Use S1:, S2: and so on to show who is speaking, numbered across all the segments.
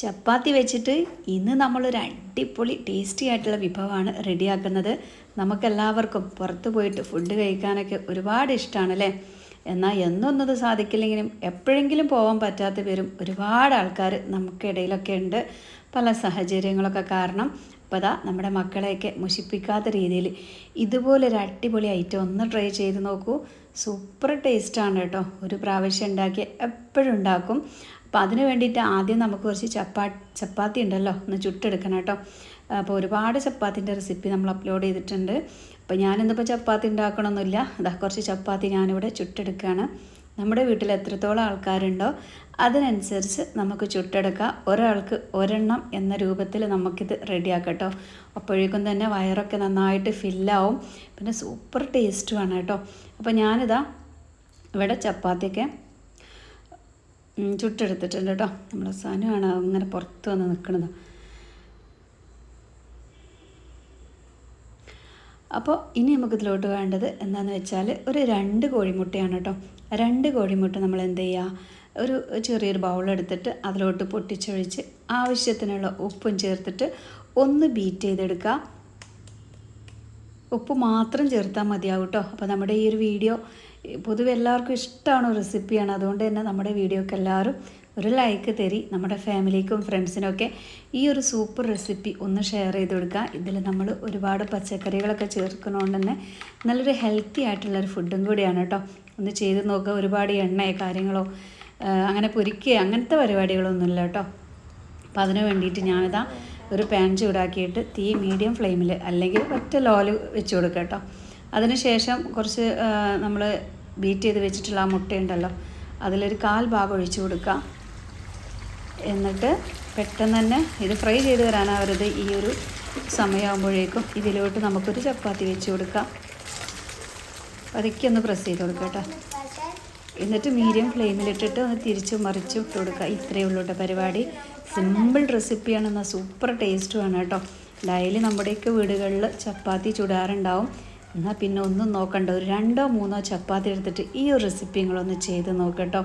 S1: ചപ്പാത്തി വെച്ചിട്ട് ഇന്ന് നമ്മളൊരു അടിപൊളി ടേസ്റ്റി ആയിട്ടുള്ള വിഭവമാണ് റെഡിയാക്കുന്നത്. നമുക്കെല്ലാവർക്കും പുറത്ത് പോയിട്ട് ഫുഡ് കഴിക്കാനൊക്കെ ഒരുപാട് ഇഷ്ടമാണ് അല്ലേ എന്നാൽ എന്നൊന്നത് സാധിക്കില്ലെങ്കിലും എപ്പോഴെങ്കിലും പോകാൻ പറ്റാത്ത പേരും ഒരുപാട് ആൾക്കാർ നമുക്കിടയിലൊക്കെ ഉണ്ട്. പല സാഹചര്യങ്ങളൊക്കെ കാരണം. അപ്പോൾ അതാ നമ്മുടെ മക്കളെയൊക്കെ മുഷിപ്പിക്കാത്ത രീതിയിൽ ഇതുപോലൊരു അടിപൊളി ഐറ്റം ഒന്ന് ട്രൈ ചെയ്ത് നോക്കൂ. സൂപ്പർ ടേസ്റ്റാണ് കേട്ടോ. ഒരു പ്രാവശ്യം ഉണ്ടാക്കി എപ്പോഴും ഉണ്ടാക്കും. അപ്പോൾ അതിന് വേണ്ടിയിട്ട് ആദ്യം നമുക്ക് കുറച്ച് ചപ്പാ ചപ്പാത്തി ഉണ്ടല്ലോ ഒന്ന് ചുട്ടെടുക്കണം കേട്ടോ. അപ്പോൾ ഒരുപാട് ചപ്പാത്തിന്റെ റെസിപ്പി നമ്മൾ അപ്ലോഡ് ചെയ്തിട്ടുണ്ട്. അപ്പോൾ ഞാനിന്നിപ്പോൾ ചപ്പാത്തി ഉണ്ടാക്കണമെന്നില്ല അതാ കുറച്ച് ചപ്പാത്തി ഞാനിവിടെ ചുട്ടെടുക്കുകയാണ്. നമ്മുടെ വീട്ടിൽ എത്രത്തോളം ആൾക്കാരുണ്ടോ അതിനനുസരിച്ച് നമുക്ക് ചുട്ടെടുക്കാം. ഒരാൾക്ക് ഒരെണ്ണം എന്ന രൂപത്തിൽ നമുക്കിത് റെഡിയാക്കാം കേട്ടോ. അപ്പോഴേക്കും തന്നെ വയറൊക്കെ നന്നായിട്ട് ഫില്ലാവും പിന്നെ സൂപ്പർ ടേസ്റ്റുമാണ് കേട്ടോ. അപ്പോൾ ഞാനിതാ ഇവിടെ ചപ്പാത്തിയൊക്കെ ചുട്ടെടുത്തിട്ടുണ്ട് കേട്ടോ നമ്മൾ സാധനമാണ് അങ്ങനെ പുറത്ത് വന്ന് നിൽക്കുന്നത് അപ്പോൾ ഇനി നമുക്ക് ഇതിലോട്ട് വേണ്ടത് എന്താണെന്ന് വെച്ചാൽ ഒരു രണ്ട് കോഴിമുട്ടയാണ് കേട്ടോ രണ്ട് കോഴിമുട്ട നമ്മൾ എന്ത് ചെയ്യുക ഒരു ചെറിയൊരു ബൗളെടുത്തിട്ട് അതിലോട്ട് പൊട്ടിച്ചൊഴിച്ച് ആവശ്യത്തിനുള്ള ഉപ്പും ചേർത്തിട്ട് ഒന്ന് ബീറ്റ് ചെയ്തെടുക്കുക. ഉപ്പ് മാത്രം ചേർത്താൽ മതിയാവും കേട്ടോ അപ്പോൾ നമ്മുടെ ഈ ഒരു വീഡിയോ പൊതുവെ എല്ലാവർക്കും ഇഷ്ടമാണ് റെസിപ്പിയാണ്. അതുകൊണ്ട് തന്നെ നമ്മുടെ വീഡിയോക്ക് എല്ലാവരും ഒരു ലൈക്ക് തരി. നമ്മുടെ ഫാമിലിക്കും ഫ്രണ്ട്സിനൊക്കെ ഈ ഒരു സൂപ്പർ റെസിപ്പി ഒന്ന് ഷെയർ ചെയ്ത് കൊടുക്കുക. ഇതിൽ നമ്മൾ ഒരുപാട് പച്ചക്കറികളൊക്കെ ചേർക്കുന്നതുകൊണ്ട് തന്നെ നല്ലൊരു ഹെൽത്തി ആയിട്ടുള്ളൊരു ഫുഡും കൂടിയാണ് കേട്ടോ ഒന്ന് ചെയ്ത് നോക്കുക. ഒരുപാട് എണ്ണയോ കാര്യങ്ങളോ അങ്ങനെ പൊരിക്കുക അങ്ങനത്തെ പരിപാടികളൊന്നുമില്ല കേട്ടോ അപ്പോൾ അതിന് വേണ്ടിയിട്ട് ഞാനിതാ ഒരു പാൻ ചൂടാക്കിയിട്ട് തീ മീഡിയം ഫ്ലെയിമിൽ അല്ലെങ്കിൽ ഒറ്റ ലോൽ വെച്ച് കൊടുക്കുക കേട്ടോ അതിനുശേഷം കുറച്ച് നമ്മൾ ബീറ്റ് ചെയ്ത് വെച്ചിട്ടുള്ള ആ മുട്ടയുണ്ടല്ലോ. അതിലൊരു കാൽ ഭാഗം ഒഴിച്ചു കൊടുക്കുക. എന്നിട്ട് പെട്ടെന്ന് തന്നെ ഇത് ഫ്രൈ ചെയ്ത് വരാനാവരുത് ഈ ഒരു സമയമാകുമ്പോഴേക്കും ഇതിലോട്ട് നമുക്കൊരു ചപ്പാത്തി വെച്ച് കൊടുക്കാം. പതുക്കെ പ്രസ് ചെയ്ത് കൊടുക്കുക കേട്ടോ. എന്നിട്ട് മീഡിയം ഫ്ലെയിമിലിട്ടിട്ട് ഒന്ന് തിരിച്ചും മറിച്ച് ഇട്ട് കൊടുക്കുക. ഇത്രയേ ഉള്ളൂ കേട്ടോ പരിപാടി. സിമ്പിൾ റെസിപ്പിയാണെന്ന സൂപ്പർ ടേസ്റ്റുമാണ് കേട്ടോ. ഡെയിലി നമ്മുടെയൊക്കെ വീടുകളിൽ ചപ്പാത്തി ചുടാറുണ്ടാവും. എന്നാൽ പിന്നെ ഒന്നും നോക്കണ്ട. ഒരു രണ്ടോ മൂന്നോ ചപ്പാത്തി എടുത്തിട്ട് ഈ ഒരു റെസിപ്പി നിങ്ങളൊന്ന് ചെയ്ത് നോക്കട്ടോ.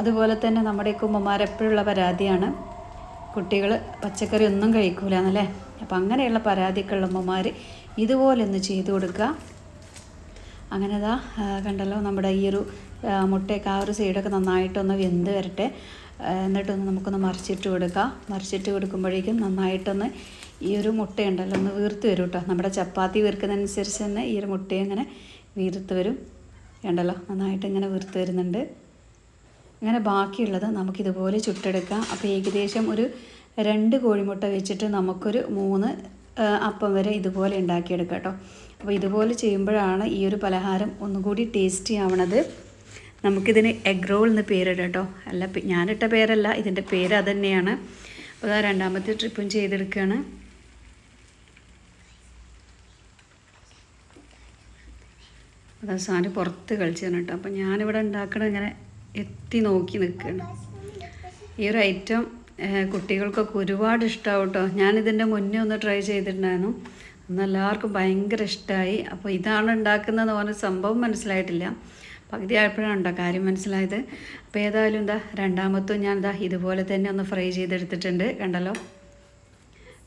S1: അതുപോലെ തന്നെ നമ്മുടെയൊക്കെ കുമ്മമാർ എപ്പോഴുള്ള പരാതിയാണ്. കുട്ടികൾ പച്ചക്കറി ഒന്നും കഴിക്കൂല എന്നല്ലേ അപ്പം അങ്ങനെയുള്ള പരാതിക്കുള്ള ഉമ്മമാർ ഇതുപോലെ ഒന്ന് ചെയ്ത് കൊടുക്കുക. അങ്ങനെ ഇതാ കണ്ടല്ലോ നമ്മുടെ ഈ ഒരു മുട്ടയൊക്കെ ആ ഒരു സൈഡൊക്കെ നന്നായിട്ടൊന്ന് വെന്ത് വരട്ടെ. എന്നിട്ടൊന്ന് നമുക്കൊന്ന് മറിച്ചിട്ട് കൊടുക്കാം. മറിച്ചിട്ട് കൊടുക്കുമ്പോഴേക്കും നന്നായിട്ടൊന്ന് ഈ ഒരു മുട്ടയുണ്ടല്ലോ ഒന്ന് വീർത്ത് വരും കേട്ടോ നമ്മുടെ ചപ്പാത്തി വീർക്കുന്നതനുസരിച്ച് തന്നെ ഈ ഒരു മുട്ടയും ഇങ്ങനെ വീർത്ത് വരും. ഉണ്ടല്ലോ നന്നായിട്ട് ഇങ്ങനെ വീർത്ത് വരുന്നുണ്ട്. അങ്ങനെ ബാക്കിയുള്ളത് നമുക്കിതുപോലെ ചുട്ടെടുക്കാം. അപ്പോൾ ഏകദേശം ഒരു രണ്ട് കോഴിമുട്ട വെച്ചിട്ട് നമുക്കൊരു മൂന്ന് അപ്പം വരെ ഇതുപോലെ ഉണ്ടാക്കിയെടുക്കാം കേട്ടോ അപ്പോൾ ഇതുപോലെ ചെയ്യുമ്പോഴാണ് ഈ ഒരു പലഹാരം ഒന്നുകൂടി ടേസ്റ്റി ആവണത്. നമുക്കിതിന് എഗ് റോൾ എന്ന് പേരിടാം കേട്ടോ അല്ല ഞാനിട്ട പേരല്ല ഇതിന്റെ പേര് അതുതന്നെയാണ് അപ്പോൾ രണ്ടാമത്തെ ട്രിപ്പും ചെയ്തെടുക്കുകയാണ്. അതാ സാധനം പുറത്ത് കളിച്ചാണ് കേട്ടോ അപ്പം ഞാനിവിടെ ഉണ്ടാക്കണ ഇങ്ങനെ എത്തി നോക്കി നിൽക്കുകയാണ് ഈ ഒരു ഐറ്റം കുട്ടികൾക്കൊക്കെ ഒരുപാട് ഇഷ്ടമാവും കേട്ടോ ഞാനിതിന്റെ മുന്നേ ഒന്ന് ട്രൈ ചെയ്തിട്ടുണ്ടായിരുന്നു. അന്ന് എല്ലാവർക്കും ഭയങ്കര ഇഷ്ടമായി അപ്പോൾ ഇതാണ് ഉണ്ടാക്കുന്നതെന്ന് പറഞ്ഞ സംഭവം മനസ്സിലായിട്ടില്ല. പകുതി ആയപ്പോഴാണ് കേട്ടോ കാര്യം മനസ്സിലായത്. അപ്പോൾ ഏതായാലും എന്താ രണ്ടാമത്തും ഞാൻ ഇതാ ഇതുപോലെ തന്നെ ഒന്ന് ഫ്രൈ ചെയ്തെടുത്തിട്ടുണ്ട്. കണ്ടല്ലോ?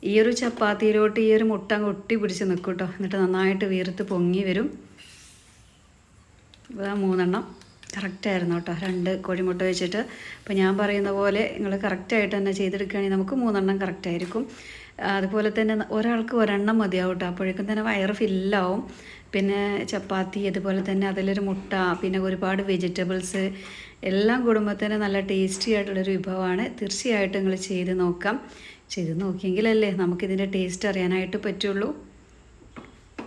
S1: ഈ ഒരു ചപ്പാത്തിയിലോട്ട് ഈ ഒരു മുട്ട ഒട്ടി പിടിച്ച് നിൽക്കും കേട്ടോ എന്നിട്ട് നന്നായിട്ട് വീർത്ത് പൊങ്ങി വരും. ഇതാ മൂന്നെണ്ണം. കറക്റ്റായിരുന്നു കേട്ടോ. രണ്ട് കോഴിമുട്ട വെച്ചിട്ട്. അപ്പോൾ ഞാൻ പറയുന്ന പോലെ നിങ്ങൾ കറക്റ്റായിട്ട് തന്നെ ചെയ്തെടുക്കുകയാണെങ്കിൽ നമുക്ക് മൂന്നെണ്ണം കറക്റ്റായിരിക്കും അതുപോലെ തന്നെ ഒരാൾക്ക് ഒരെണ്ണം മതിയാവും കേട്ടോ. അപ്പോഴേക്കും തന്നെ വയറ് ഫില്ലാവും പിന്നെ ചപ്പാത്തി അതുപോലെ തന്നെ അതിലൊരു മുട്ട പിന്നെ ഒരുപാട് വെജിറ്റബിൾസ് എല്ലാം കൂടുമ്പോൾ തന്നെ നല്ല ടേസ്റ്റി ആയിട്ടുള്ളൊരു വിഭവമാണ്. തീർച്ചയായിട്ടും നിങ്ങൾ ചെയ്ത് നോക്കാം. ചെയ്ത് നോക്കിയെങ്കിലല്ലേ നമുക്കിതിന്റെ ടേസ്റ്റ് അറിയാനായിട്ട് പറ്റുള്ളൂ.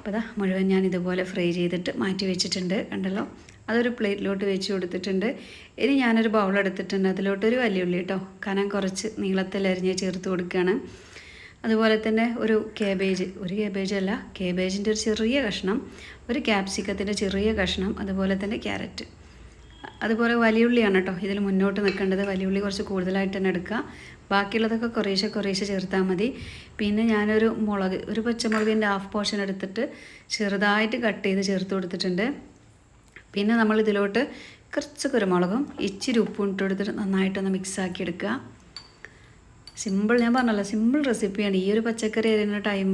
S1: അപ്പോൾ മുഴുവൻ ഞാൻ ഇതുപോലെ ഫ്രൈ ചെയ്തിട്ട് മാറ്റി വെച്ചിട്ടുണ്ട് കണ്ടല്ലോ? അതൊരു പ്ലേറ്റിലോട്ട് വെച്ച് കൊടുത്തിട്ടുണ്ട്. ഇനി ഞാനൊരു ബൗൾ എടുത്തിട്ടുണ്ട്. അതിലോട്ടൊരു വലിയ ഉള്ളി കേട്ടോ കനം കുറച്ച് നീളത്തിൽ അരിഞ്ഞ് ചേർത്ത് കൊടുക്കുകയാണ്. അതുപോലെ തന്നെ ഒരു കേബേജ് ഒരു കേബേജ് അല്ല കേബേജിന്റെ ഒരു ചെറിയ കഷ്ണം ഒരു ക്യാപ്സിക്കത്തിന്റെ ചെറിയ കഷ്ണം അതുപോലെ തന്നെ ക്യാരറ്റ് അതുപോലെ വലിയുള്ളിയാണ് കേട്ടോ. ഇതിൽ മുന്നോട്ട് നിൽക്കേണ്ടത്. വലിയുള്ളി കുറച്ച് കൂടുതലായിട്ട് തന്നെ എടുക്കുക. ബാക്കിയുള്ളതൊക്കെ കുറേശ്ശെ കുറേശ്ശെ ചേർത്താൽ മതി. പിന്നെ ഞാനൊരു മുളക് ഒരു പച്ചമുളകിന്റെ ഹാഫ് പോർഷൻ എടുത്തിട്ട് ചെറുതായിട്ട് കട്ട് ചെയ്ത് ചേർത്ത് കൊടുത്തിട്ടുണ്ട്. പിന്നെ നമ്മൾ ഇതിലോട്ട് കുറച്ച് കുരുമുളകും ഇച്ചിരി ഉപ്പും ഇട്ട് കൊടുത്തിട്ട് നന്നായിട്ടൊന്ന് മിക്സ് ആക്കി എടുക്കുക. സിമ്പിൾ ഞാൻ പറഞ്ഞല്ലോ സിമ്പിൾ റെസിപ്പിയാണ് ഈ ഒരു പച്ചക്കറി അരിയുന്ന ടൈം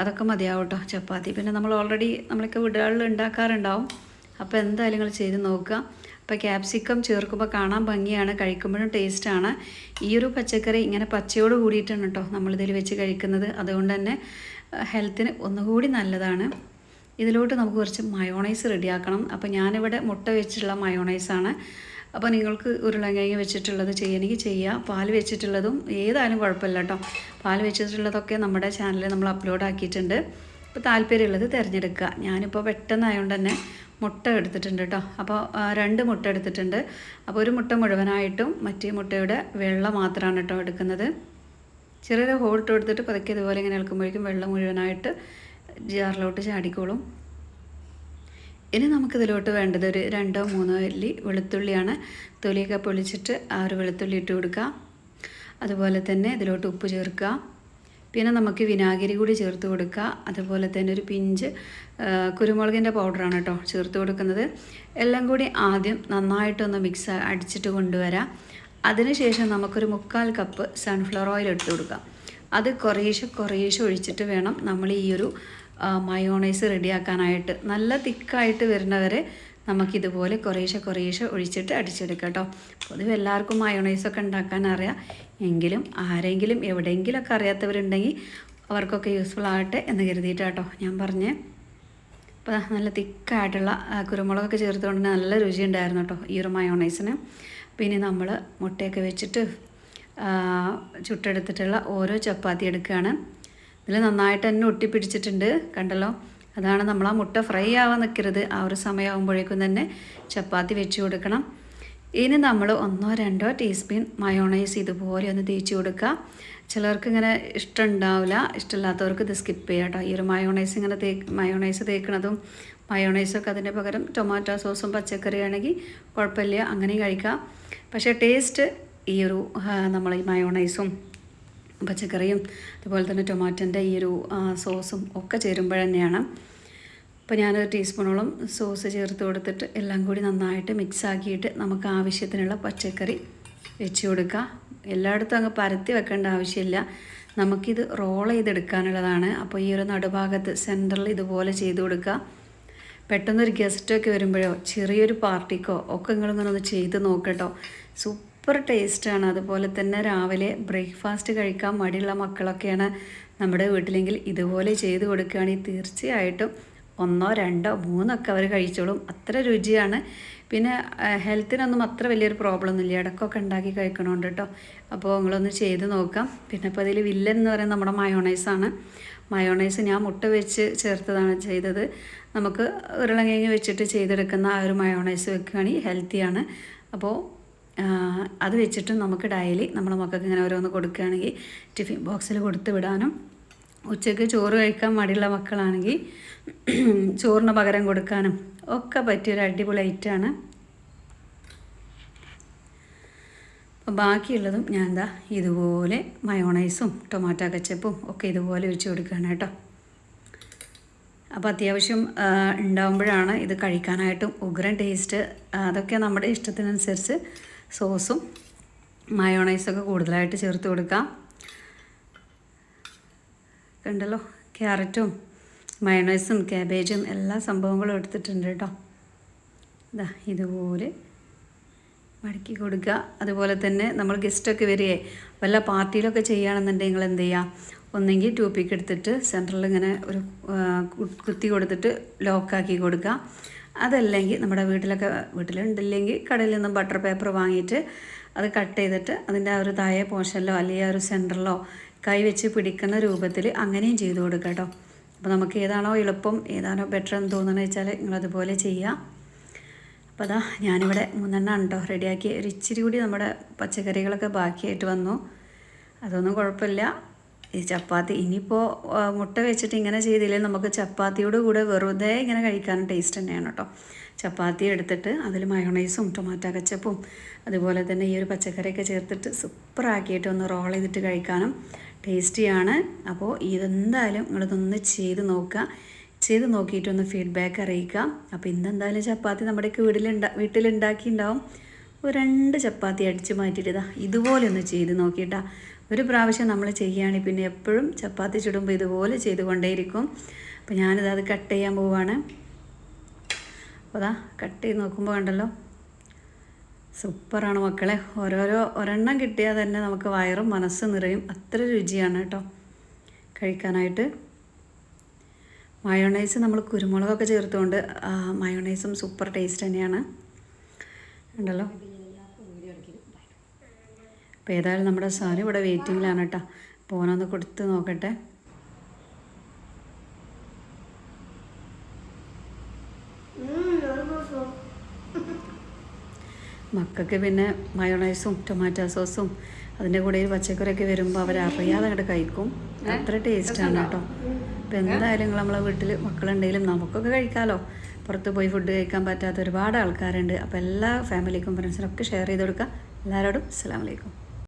S1: അതൊക്കെ മതിയാവും കേട്ടോ. ചപ്പാത്തി. പിന്നെ നമ്മൾ ഓൾറെഡി നമ്മളൊക്കെ വീടുകളിൽ ഉണ്ടാക്കാറുണ്ടാവും. അപ്പോൾ എന്തായാലും നിങ്ങൾ ചെയ്ത് നോക്കുക. അപ്പോൾ ക്യാപ്സിക്കം ചേർക്കുമ്പോൾ കാണാൻ ഭംഗിയാണ് കഴിക്കുമ്പോഴും ടേസ്റ്റാണ് ഈ ഒരു പച്ചക്കറി ഇങ്ങനെ പച്ചയോട് കൂടിയിട്ടാണ് കേട്ടോ നമ്മളിതിൽ വെച്ച് കഴിക്കുന്നത്. അതുകൊണ്ട് തന്നെ ഹെൽത്തിന് ഒന്നുകൂടി നല്ലതാണ്. ഇതിലോട്ട് നമുക്ക് കുറച്ച് മയോണൈസ് റെഡിയാക്കണം അപ്പോൾ ഞാനിവിടെ മുട്ട വെച്ചിട്ടുള്ള മയോണൈസാണ് അപ്പോൾ നിങ്ങൾക്ക് ഉരുളങ്കിഴങ്ങ് വെച്ചിട്ടുള്ളത് ചെയ്യണമെങ്കിൽ ചെയ്യുക പാൽ വെച്ചിട്ടുള്ളതും ഏതായാലും കുഴപ്പമില്ല കേട്ടോ പാൽ വെച്ചിട്ടുള്ളതൊക്കെ നമ്മുടെ ചാനലിൽ നമ്മൾ അപ്ലോഡ് ആക്കിയിട്ടുണ്ട്. അപ്പോൾ താല്പര്യമുള്ളത് തിരഞ്ഞെടുക്കുക. ഞാനിപ്പോൾ പെട്ടെന്നായതുകൊണ്ട് തന്നെ മുട്ട എടുത്തിട്ടുണ്ട് കേട്ടോ അപ്പോൾ രണ്ട് മുട്ട എടുത്തിട്ടുണ്ട്. അപ്പോൾ ഒരു മുട്ട മുഴുവനായിട്ടും മറ്റേ മുട്ടയുടെ വെള്ള മാത്രമാണ് കേട്ടോ എടുക്കുന്നത്. ചെറിയൊരു ഹോൾട്ട് കൊടുത്തിട്ട് പതുക്കെ ഇതുപോലെ ഇങ്ങനെ ഇളക്കുമ്പോഴേക്കും വെള്ളം മുഴുവനായിട്ട് ജാറിലോട്ട് ചാടിക്കോളും. ഇനി നമുക്കിതിലോട്ട് വേണ്ടത് ഒരു രണ്ടോ മൂന്നോ അല്ലി വെളുത്തുള്ളിയാണ്. തൊലിയൊക്കെ പൊളിച്ചിട്ട് ആ ഒരു വെളുത്തുള്ളി ഇട്ട് കൊടുക്കുക. അതുപോലെ തന്നെ ഇതിലോട്ട് ഉപ്പ് ചേർക്കുക. പിന്നെ നമുക്ക് വിനാഗിരി കൂടി ചേർത്ത് കൊടുക്കുക. അതുപോലെ തന്നെ ഒരു പിഞ്ച് കുരുമുളകിന്റെ പൗഡറാണ് കേട്ടോ ചേർത്ത് കൊടുക്കുന്നത്. എല്ലാം കൂടി ആദ്യം നന്നായിട്ടൊന്ന് മിക്സ് അടിച്ചിട്ട് കൊണ്ടുവരാം. അതിനുശേഷം നമുക്കൊരു മുക്കാൽ കപ്പ് സൺഫ്ലവർ ഓയിൽ എടുത്ത് കൊടുക്കാം. അത് കുറേശ്ശെ കുറേശ്ശെ ഒഴിച്ചിട്ട് വേണം നമ്മൾ ഈ ഒരു മയോണൈസ് റെഡിയാക്കാനായിട്ട് നല്ല തിക്കായിട്ട് വരുന്നവരെ നമുക്കിതുപോലെ കുറേശ്ശെ കുറേശ്ശെ ഒഴിച്ചിട്ട് അടിച്ചെടുക്കാം കേട്ടോ. പൊതുവെ എല്ലാവർക്കും മയോണൈസൊക്കെ ഉണ്ടാക്കാൻ അറിയാം. എങ്കിലും ആരെങ്കിലും എവിടെയെങ്കിലുമൊക്കെ അറിയാത്തവരുണ്ടെങ്കിൽ അവർക്കൊക്കെ യൂസ്ഫുൾ ആകട്ടെ എന്ന് കരുതിയിട്ടാട്ടോ ഞാൻ പറഞ്ഞേ. അപ്പോൾ നല്ല തിക്കായിട്ടുള്ള കുരുമുളകൊക്കെ ചേർത്തുകൊണ്ട് നല്ല രുചി ഉണ്ടായിരുന്നു കേട്ടോ ഈ ഒരു മയോണൈസിന് പിന്നെ നമ്മൾ മുട്ടയൊക്കെ വെച്ചിട്ട് ചുട്ടെടുത്തിട്ടുള്ള ഓരോ ചപ്പാത്തി എടുക്കുകയാണ്. ഇതിൽ നന്നായിട്ട് തന്നെ ഒട്ടിപ്പിടിച്ചിട്ടുണ്ട് കണ്ടല്ലോ? അതാണ് നമ്മൾ ആ മുട്ട ഫ്രൈ ആവാൻ നിൽക്കരുത്. ആ ഒരു സമയമാകുമ്പോഴേക്കും തന്നെ ചപ്പാത്തി വെച്ച് കൊടുക്കണം. ഇനി നമ്മൾ ഒന്നോ രണ്ടോ ടീസ്പൂൺ മയോണൈസ് ഇതുപോലെ ഒന്ന് തേച്ച് കൊടുക്കുക. ചിലർക്ക് ഇങ്ങനെ ഇഷ്ടം ഉണ്ടാവില്ല ഇഷ്ടമില്ലാത്തവർക്ക് ഇത് സ്കിപ്പ് ചെയ്യാം കേട്ടോ. ഈ ഒരു മയോണൈസ് ഇങ്ങനെ തേ മയോണൈസ് തേക്കണതും മയോണൈസൊക്കെ അതിന്റെ പകരം ടൊമാറ്റോ സോസും പച്ചക്കറി ആണെങ്കിൽ കുഴപ്പമില്ല. അങ്ങനെയും കഴിക്കാം. പക്ഷേ ടേസ്റ്റ് ഈ ഒരു നമ്മൾ ഈ മയോണൈസും പച്ചക്കറിയും അതുപോലെ തന്നെ ടൊമാറ്റോന്റെ ഈ ഒരു സോസും ഒക്കെ ചേരുമ്പോൾ തന്നെയാണ്. അപ്പോൾ ഞാനൊരു ടീസ്പൂണോളം സോസ് ചേർത്ത് കൊടുത്തിട്ട് എല്ലാം കൂടി നന്നായിട്ട് മിക്സ് ആക്കിയിട്ട് നമുക്ക് ആവശ്യത്തിനുള്ള പച്ചക്കറി വെച്ച് കൊടുക്കുക എല്ലായിടത്തും അങ്ങ് പരത്തി വെക്കേണ്ട ആവശ്യമില്ല. നമുക്കിത് റോൾ ചെയ്തെടുക്കാനുള്ളതാണ്. അപ്പോൾ ഈ ഒരു നടുഭാഗത്ത് സെന്ററിൽ ഇതുപോലെ ചെയ്ത് കൊടുക്കുക. പെട്ടെന്നൊരു ഗസ്റ്റൊക്കെ വരുമ്പോഴോ ചെറിയൊരു പാർട്ടിക്കോ ഒക്കെ നിങ്ങളിങ്ങനെ ഒന്ന് ചെയ്ത് നോക്കട്ടോ സൂപ്പർ ടേസ്റ്റാണ്. അതുപോലെ തന്നെ രാവിലെ ബ്രേക്ക്ഫാസ്റ്റ് കഴിക്കാൻ മടിയുള്ള മക്കളൊക്കെയാണ് നമ്മുടെ വീട്ടിലെങ്കിൽ ഇതുപോലെ ചെയ്ത് കൊടുക്കുകയാണെങ്കിൽ തീർച്ചയായിട്ടും ഒന്നോ രണ്ടോ മൂന്നോ ഒക്കെ അവർ കഴിച്ചോളും. അത്ര രുചിയാണ്. പിന്നെ ഹെൽത്തിനൊന്നും അത്ര വലിയൊരു പ്രോബ്ലം ഒന്നുമില്ല ഇടക്കൊക്കെ ഉണ്ടാക്കി കഴിക്കണമുണ്ട് കേട്ടോ അപ്പോൾ നിങ്ങളൊന്ന് ചെയ്ത് നോക്കാം. പിന്നെ ഇപ്പോൾ അതിൽ വില്ലൻ എന്ന് പറയുന്നത് നമ്മുടെ മയോണൈസാണ് മയോണൈസ് ഞാൻ മുട്ട വെച്ച് ചേർത്തതാണ് ചെയ്തത്. നമുക്ക് ഉരുളങ്കിഴങ്ങ് വെച്ചിട്ട് ചെയ്തെടുക്കുന്ന ആ ഒരു മയോണൈസ് വെക്കുകയാണെങ്കിൽ ഹെൽത്തിയാണ്. അപ്പോൾ അത് വെച്ചിട്ട് നമുക്ക് ഡയലി നമ്മുടെ മക്കൾക്ക് ഇങ്ങനെ ഓരോന്ന് കൊടുക്കുകയാണെങ്കിൽ ടിഫിൻ ബോക്സിൽ കൊടുത്ത് വിടാനും ഉച്ചയ്ക്ക് ചോറ് കഴിക്കാൻ മടിയുള്ള മക്കളാണെങ്കിൽ ചോറിന് പകരം കൊടുക്കാനും ഒക്കെ പറ്റിയൊരു അടിപൊളി ഐറ്റമാണ് അപ്പോൾ ബാക്കിയുള്ളതും ഞാൻ എന്താ ഇതുപോലെ മയോണൈസും ടൊമാറ്റോ കച്ചപ്പും ഒക്കെ ഇതുപോലെ ഒഴിച്ച് കൊടുക്കുകയാണ് കേട്ടോ. അപ്പോൾ അത്യാവശ്യം ഉണ്ടാകുമ്പോഴാണ് ഇത് കഴിക്കാനായിട്ടും ഉഗ്രൻ ടേസ്റ്റ് അതൊക്കെ നമ്മുടെ ഇഷ്ടത്തിനനുസരിച്ച് സോസും മയോണൈസൊക്കെ കൂടുതലായിട്ട് ചേർത്ത് കൊടുക്കാം. കണ്ടല്ലോ ക്യാരറ്റും മയോണൈസും ക്യാബേജും എല്ലാ സംഭവങ്ങളും എടുത്തിട്ടുണ്ട് കേട്ടോ. ഇതാ ഇതുപോലെ മടക്കി കൊടുക്കുക. അതുപോലെ തന്നെ നമ്മൾ ഗസ്റ്റൊക്കെ വരികയെ വല്ല പാർട്ടിയിലൊക്കെ ചെയ്യുകയാണെന്നുണ്ടെങ്കിൽ നിങ്ങൾ എന്ത് ചെയ്യുക ഒന്നെങ്കിൽ ടൂപ്പിക്ക് എടുത്തിട്ട് സെന്ററിൽ ഇങ്ങനെ ഒരു കുത്തി കൊടുത്തിട്ട് ലോക്കാക്കി കൊടുക്കുക. അതല്ലെങ്കിൽ നമ്മുടെ വീട്ടിലൊക്കെ വീട്ടിലുണ്ടില്ലെങ്കിൽ കടയിൽ നിന്നും ബട്ടർ പേപ്പർ വാങ്ങിയിട്ട് അത് കട്ട് ചെയ്തിട്ട് അതിന്റെ ആ ഒരു താഴെ പോഷനിലോ അല്ലെങ്കിൽ ആ ഒരു സെന്ററിലോ കൈ വെച്ച് പിടിക്കുന്ന രൂപത്തിൽ അങ്ങനെയും ചെയ്തു കൊടുക്കുക കേട്ടോ. അപ്പോൾ നമുക്ക് ഏതാണോ എളുപ്പം ഏതാണോ ബെറ്റർ എന്ന് തോന്നുന്നത് വെച്ചാൽ നിങ്ങളതുപോലെ ചെയ്യുക. അപ്പോൾ അതാ ഞാനിവിടെ മൂന്നെണ്ണം കേട്ടോ റെഡിയാക്കി ഒരു ഇച്ചിരി കൂടി നമ്മുടെ പച്ചക്കറികളൊക്കെ ബാക്കിയായിട്ട് വന്നു. അതൊന്നും കുഴപ്പമില്ല. ഈ ചപ്പാത്തി ഇനിയിപ്പോൾ മുട്ട വെച്ചിട്ട് ഇങ്ങനെ ചെയ്തില്ലെങ്കിൽ നമുക്ക് ചപ്പാത്തിയോട് കൂടെ വെറുതെ ഇങ്ങനെ കഴിക്കാനും ടേസ്റ്റ് തന്നെയാണ് കേട്ടോ ചപ്പാത്തി എടുത്തിട്ട് അതിൽ മയോണൈസും ടൊമാറ്റോ കച്ചപ്പും അതുപോലെ തന്നെ ഈ ഒരു പച്ചക്കറിയൊക്കെ ചേർത്തിട്ട് സൂപ്പർ ആക്കിയിട്ട് ഒന്ന് റോൾ ചെയ്തിട്ട് കഴിക്കാനും ടേസ്റ്റിയാണ് അപ്പോൾ ഇതെന്തായാലും നിങ്ങളിതൊന്ന് ചെയ്ത് നോക്കുക. ചെയ്ത് നോക്കിയിട്ടൊന്ന് ഫീഡ്ബാക്ക് അറിയിക്കുക. അപ്പോൾ ഇന്നെന്തായാലും ചപ്പാത്തി നമ്മുടെയൊക്കെ വീട്ടിലുണ്ടാ വീട്ടിലുണ്ടാക്കിയിട്ടുണ്ടാവും. ഒരു രണ്ട് ചപ്പാത്തി അടിച്ച് മാറ്റിയിട്ട് ഇതാ ഇതുപോലെ ഒന്ന് ചെയ്ത് നോക്കിയിട്ടാ. ഒരു പ്രാവശ്യം നമ്മൾ ചെയ്യുകയാണെങ്കിൽ പിന്നെ എപ്പോഴും ചപ്പാത്തി ചുടുമ്പോൾ ഇതുപോലെ ചെയ്തുകൊണ്ടേയിരിക്കും. അപ്പോൾ ഞാനിത് അത് കട്ട് ചെയ്യാൻ പോവുകയാണ് അപ്പോൾ അതാ കട്ട് ചെയ്ത് നോക്കുമ്പോൾ കണ്ടല്ലോ. സൂപ്പറാണ് മക്കളെ. ഓരോരോ ഒരെണ്ണം കിട്ടിയാൽ തന്നെ നമുക്ക് വയറും മനസ്സും നിറയും. അത്ര രുചിയാണ് കേട്ടോ കഴിക്കാനായിട്ട്. മയോണൈസ് നമ്മൾ കുരുമുളകൊക്കെ ചേർത്തുകൊണ്ട് മയോണൈസും സൂപ്പർ ടേസ്റ്റ് തന്നെയാണ്. ഉണ്ടല്ലോ അപ്പോൾ ഏതായാലും നമ്മുടെ സാരി ഇവിടെ വെയിറ്റിങ്ങിലാണ് കേട്ടോ. പോനൊന്ന് കൊടുത്ത് നോക്കട്ടെ. മക്കൾക്ക് പിന്നെ മയോണൈസും ടൊമാറ്റോ സോസും അതിന്റെ കൂടെ പച്ചക്കറി പച്ചക്കറിയൊക്കെ വരുമ്പോൾ അവർ അറിയാതെ അങ്ങോട്ട് കഴിക്കും. അത്ര ടേസ്റ്റാണ് കേട്ടോ. അപ്പോൾ എന്തായാലും നിങ്ങൾ നമ്മളെ വീട്ടിൽ മക്കളുണ്ടെങ്കിലും നമുക്കൊക്കെ കഴിക്കാമല്ലോ പുറത്ത് പോയി ഫുഡ് കഴിക്കാൻ പറ്റാത്ത ഒരുപാട് ആൾക്കാരുണ്ട്. അപ്പോൾ എല്ലാ ഫാമിലിക്കും ഫ്രണ്ട്സിനൊക്കെ ഷെയർ ചെയ്ത് കൊടുക്കുക. എല്ലാവരോടും അസ്സാം വലൈക്കും